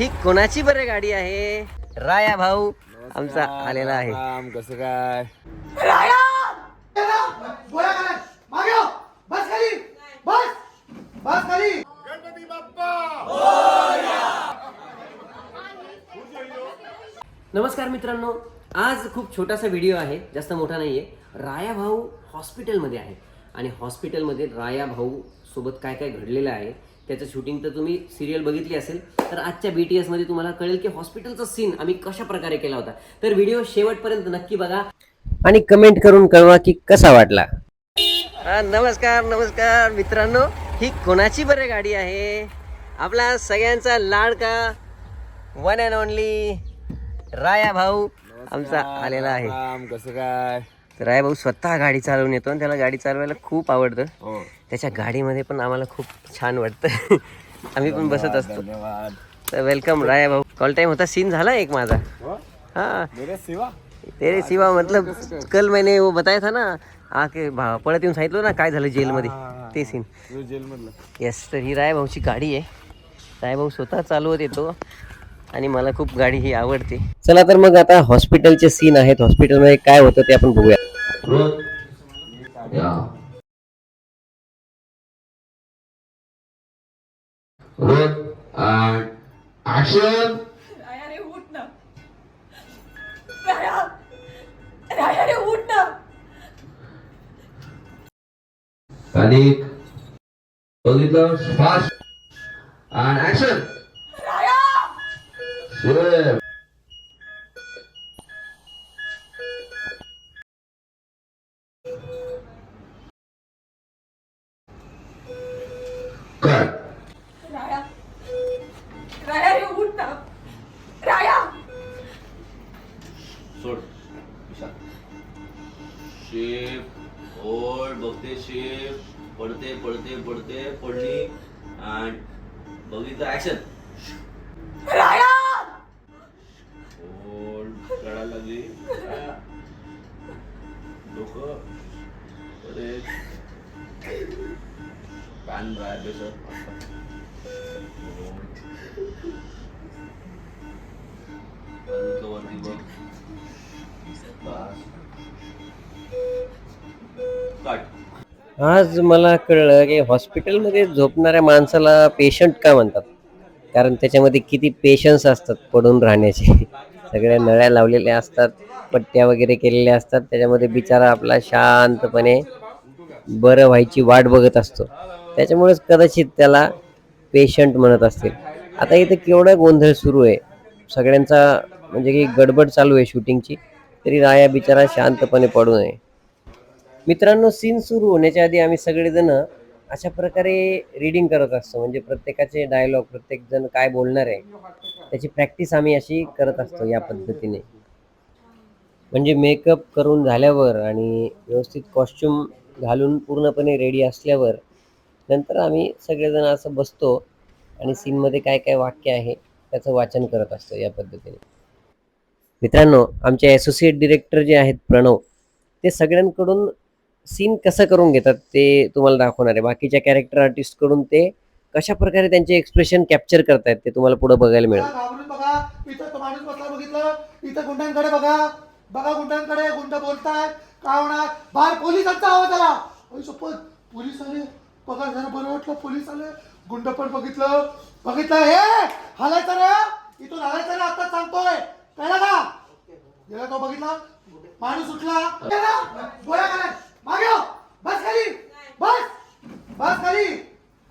ही कोणाची बरे गाडी आहे? राया भाऊ आमचा आलेला आहे. कसं काय? हो. बस खाली. बस. बस खाली. नमस्कार मित्रांनो आज खूप छोटासा व्हिडिओ आहे जास्त मोठा नाही आहे राया भाऊ हॉस्पिटलमध्ये आहे. आणि हॉस्पिटलमध्ये राया भाऊ सोबत काय काय घडलेलं आहे त्याचं शूटिंग तर तुम्ही सिरियल बघितली असेल तर आजच्या बी टी एसमध्ये तुम्हाला कळेल की हॉस्पिटलचा सीन आम्ही कशा प्रकारे केला होता. तर व्हिडिओ शेवटपर्यंत नक्की बघा आणि कमेंट करून कळवा की कसा वाटला. नमस्कार नमस्कार मित्रांनो. ही कोणाची बरे गाडी आहे? आपला सगळ्यांचा लाडका वन अँड ओनली राया भाऊ आमचा आलेला आहे. कसं काय? तर राया भाऊ स्वतः गाडी चालवून येतो आणि त्याला गाडी चालवायला खूप आवडतं. हो. त्याच्या गाडीमध्ये पण आम्हाला खूप छान वाटतं. आम्ही पण बसत असतो. तर वेलकम राया भाऊ. कॉल टाइम होता सीन झाला एक माझा. हो? हाँ. तेरे सिवा मतलब कल मैंने वो बताया था ना आके पळत येऊन सांगितलं ना काय झालं जेलमध्ये. ते सीन तुझं जेल मधलं येस तर ही राय भाऊची गाडी आहे. राय भाऊ स्वतः चालवत येतो आणि मला खूप गाडी ही आवडते. चला तर मग आता हॉस्पिटलचे सीन आहेत. हॉस्पिटलमध्ये काय होतं ते आपण बघूया. Action! राया रे उठ ना. राया. राया रे उठ ना. Panic. बघितलं फास्ट and action. सोड. विशाल. शेप ओढ बघते शेप पडते पडते पडते पडली आणि बघितलं ऍक्शन ओढ रडायला लागली. डोकं. परत कान बाहेर बेसत आज मला कळलं की हॉस्पिटलमध्ये झोपणाऱ्या माणसाला पेशंट का म्हणतात? कारण त्याच्यामध्ये किती पेशन्स असतात पडून राहण्याचे. सगळ्या नळ्या लावलेल्या असतात पट्ट्या वगैरे केलेल्या असतात. त्याच्यामध्ये बिचारा आपला शांतपणे बरं व्हायची वाट बघत असतो. त्याच्यामुळेच कदाचित त्याला पेशंट म्हणत असतील. आता इथं केवढा गोंधळ सुरू आहे? सगळ्यांचा म्हणजे की गडबड चालू आहे शूटिंगची तरी राया बिचारा शांतपणे पडू नये मित्रांनो सीन सुरू होण्याच्या आधी आम्ही सगळेजण अशा प्रकारे रीडिंग करत असतो. म्हणजे प्रत्येकाचे डायलॉग प्रत्येकजण काय बोलणार आहे त्याची प्रॅक्टिस आम्ही अशी करत असतो या पद्धतीने. म्हणजे मेकअप करून झाल्यावर आणि व्यवस्थित कॉस्ट्युम घालून पूर्णपणे रेडी असल्यावर नंतर आम्ही सगळेजण असं बसतो आणि सीनमध्ये काय काय वाक्य आहे त्याचं वाचन करत असतो या पद्धतीने. मित्रांनो आमचे असोसिएट डिरेक्टर जे आहेत प्रणव ते सगळ्यांकडून सीन कसं करून घेतात ते तुम्हाला दाखवणार आहे. बाकीच्या कॅरेक्टर आर्टिस्टकडून ते कशा प्रकारे त्यांचे एक्सप्रेशन कॅप्चर करतायत ते तुम्हाला पुढे बघायला मिळेल. बघा इथं माणूस बसला बघितलं. इथं गुंडांकडे बघा. बघा गुंडांकडे गुंड बोलतायत. काय होणार? बाहेर पोलिसांचा आवाज आला. पोलीस आले. बघा जरा बरं वाटलं. पोलीस आले. गुंड पण बघितलं? बघितलं हे? हालायचं रे? इथून हालायचं रे? आता सांगतोय. कळलं का? गेला तो बघितला? माणूस उठला. गोळ्या घाला. मागे हो. बस खाली. बस. बस खाली.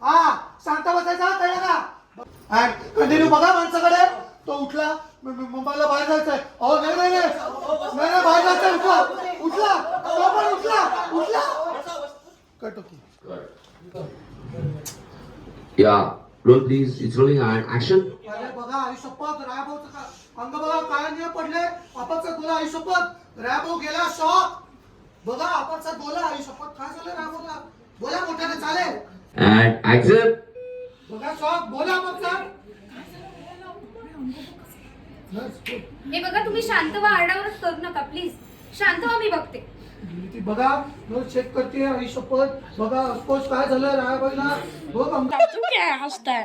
हा सांगता बसायचा. कळलं का? कंटिन्यू बघा माणसाकडे. तो उठला. म- म- मुंबईला बाहेर जायचंय. अहो नाही नाही नाही. नाही नाही, बाहेर जायचंय. उठला. उठला. तो पण उठला. उठला. Cut okay Yeah. Roll please. It's rolling and action. अरे बघा रायभाऊचं अंग काय पडले रायभाऊ गेला शॉक बघा बोला आयुष्यपत काय झालं रायभाऊला बोला मोठ्याने चालेल And action. बघा शॉक बोला आपण हे बघा तुम्ही शांत व्हा आरडावरच करू नका प्लीज शांत व्हा मी बघते ती बघा चेक करते आई शपथ. बघा ऑफकोर्स काय झालं रायाबाईला बघ अंग तू काय हसताय?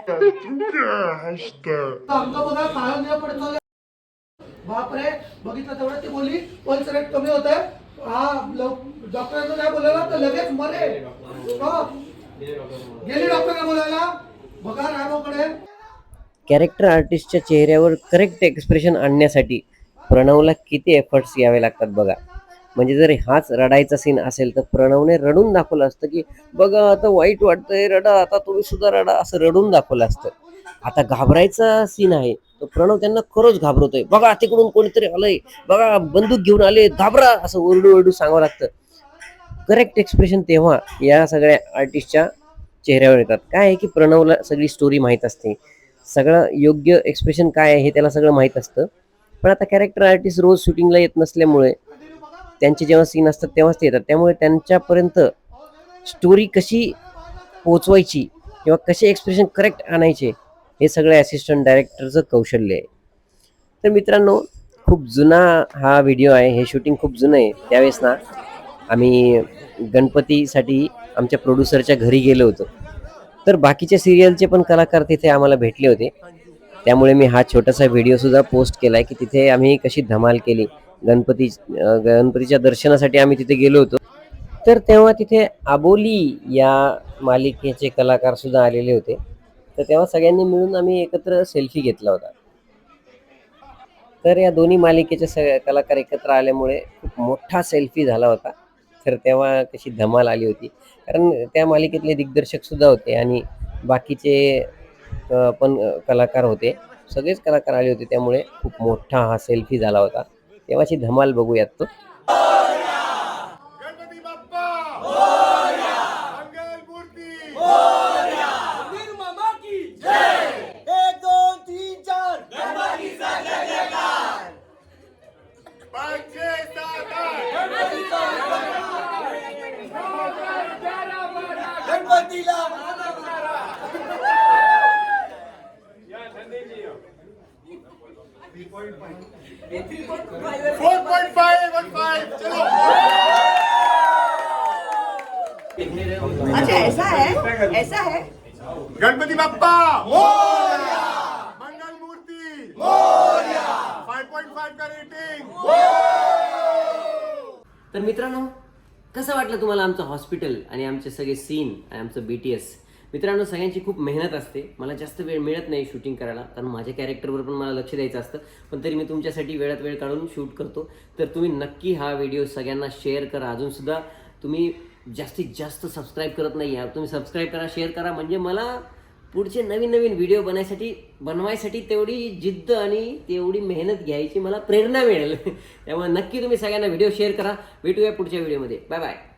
अंग बघा काळं निळं पडत. बापरे बघितलं तेवढं ती बोलली पल्स रेट कमी होत आहे हा डॉक्टरांना काय बोलायला? तर लगेच मरे. हो. गेली डॉक्टरला बोलायला. बघा रायबाकडे कॅरेक्टर आर्टिस्टच्या चेहऱ्यावर करेक्ट एक्सप्रेशन आणण्यासाठी प्रणवला किती एफर्ट्स घ्यावे लागतात बघा. म्हणजे जर हाच रडायचा सीन असेल तर प्रणवने रडून दाखवलं असतं की बघा आता वाईट वाटतंय रडा आता तुम्ही सुद्धा रडा असं रडून दाखवलं असतं. आता घाबरायचा सीन आहे तो प्रणव त्यांना खरंच घाबरतोय. बघा तिकडून कोणीतरी आलंय. बघा बंदूक घेऊन आले घाबरा असं ओरडू ओरडू सांगावं लागतं. करेक्ट एक्सप्रेशन तेव्हा या सगळ्या आर्टिस्टच्या चेहऱ्यावर येतात. काय आहे की प्रणवला सगळी स्टोरी माहीत असते. सगळं योग्य एक्सप्रेशन काय आहे हे त्याला सगळं माहीत असतं. पण आता कॅरेक्टर आर्टिस्ट रोज शूटिंगला येत नसल्यामुळे त्यांचे जेव्हा सीन असतात तेव्हाच ते येतात. त्यामुळे त्यांच्यापर्यंत स्टोरी कशी पोचवायची किंवा कसे एक्सप्रेशन करेक्ट आणायचे हे सगळे असिस्टंट डायरेक्टरचं कौशल्य आहे. तर मित्रांनो खूप जुना हा व्हिडिओ आहे. हे शूटिंग खूप जुनं आहे. त्यावेळेस ना आम्ही गणपतीसाठी आमच्या प्रोड्युसरच्या घरी गेलो होतो. तर बाकीच्या सिरियलचे पण कलाकार तिथे आम्हाला भेटले होते. त्यामुळे मी हा छोटासा व्हिडिओसुद्धा पोस्ट केला आहे की तिथे आम्ही कशी धमाल केली. गणपती गणपतीच्या दर्शनासाठी आम्ही तिथे गेलो होतो. तर तेव्हा तिथे आबोली या मालिकेचे कलाकार सुद्धा आलेले होते. तर तेव्हा सगळ्यांनी मिळून आम्ही एकत्र सेल्फी घेतला होता. तर या दोन्ही मालिकेचे सगळे कलाकार एकत्र आल्यामुळे खूप मोठा सेल्फी झाला होता. तर तेव्हा कशी धमाल आली होती. कारण त्या मालिकेतले दिग्दर्शक सुद्धा होते आणि बाकीचे पण कलाकार होते. सगळेच कलाकार आले होते. त्यामुळे खूप मोठा हा सेल्फी झाला होता. तेव्हाची धमाल बघूयात तो गणपती बाप्पा मंगल मूर्ती पाचशे सात आठ four point five one five चलो अच्छा ऐसा है? ऐसा है? गणपती बाप्पा! मोरया! मंगल मूर्ती मोरया! फाइव पॉइंट फाइव का रेटिंग! तर मित्रांनो कसं वाटलं तुम्हाला आमचं हॉस्पिटल आणि आमचे सगळे सीन आणि आमचं बी टी एस मित्रांनो सगळ्यांची खूप मेहनत असते. मला जास्त वेळ मिळत नाही शूटिंग करायला कारण माझ्या कॅरेक्टरवर पण मला लक्ष द्यायचं असतं. पण तरी मी तुमच्यासाठी वेळात वेळ काढून शूट करतो. तर तुम्ही नक्की हा व्हिडिओ सगळ्यांना शेअर करा. अजूनसुद्धा तुम्ही जास्तीत जास्त सबस्क्राईब करत नाही आहात. तुम्ही सबस्क्राईब करा शेअर करा. म्हणजे मला पुढचे नवीन नवीन व्हिडिओ बनायसाठी बनवायसाठी तेवढी जिद्द आणि तेवढी मेहनत घ्यायची मला प्रेरणा मिळेल. त्यामुळे नक्की तुम्ही सगळ्यांना व्हिडिओ शेअर करा. भेटूया पुढच्या व्हिडिओमध्ये बाय बाय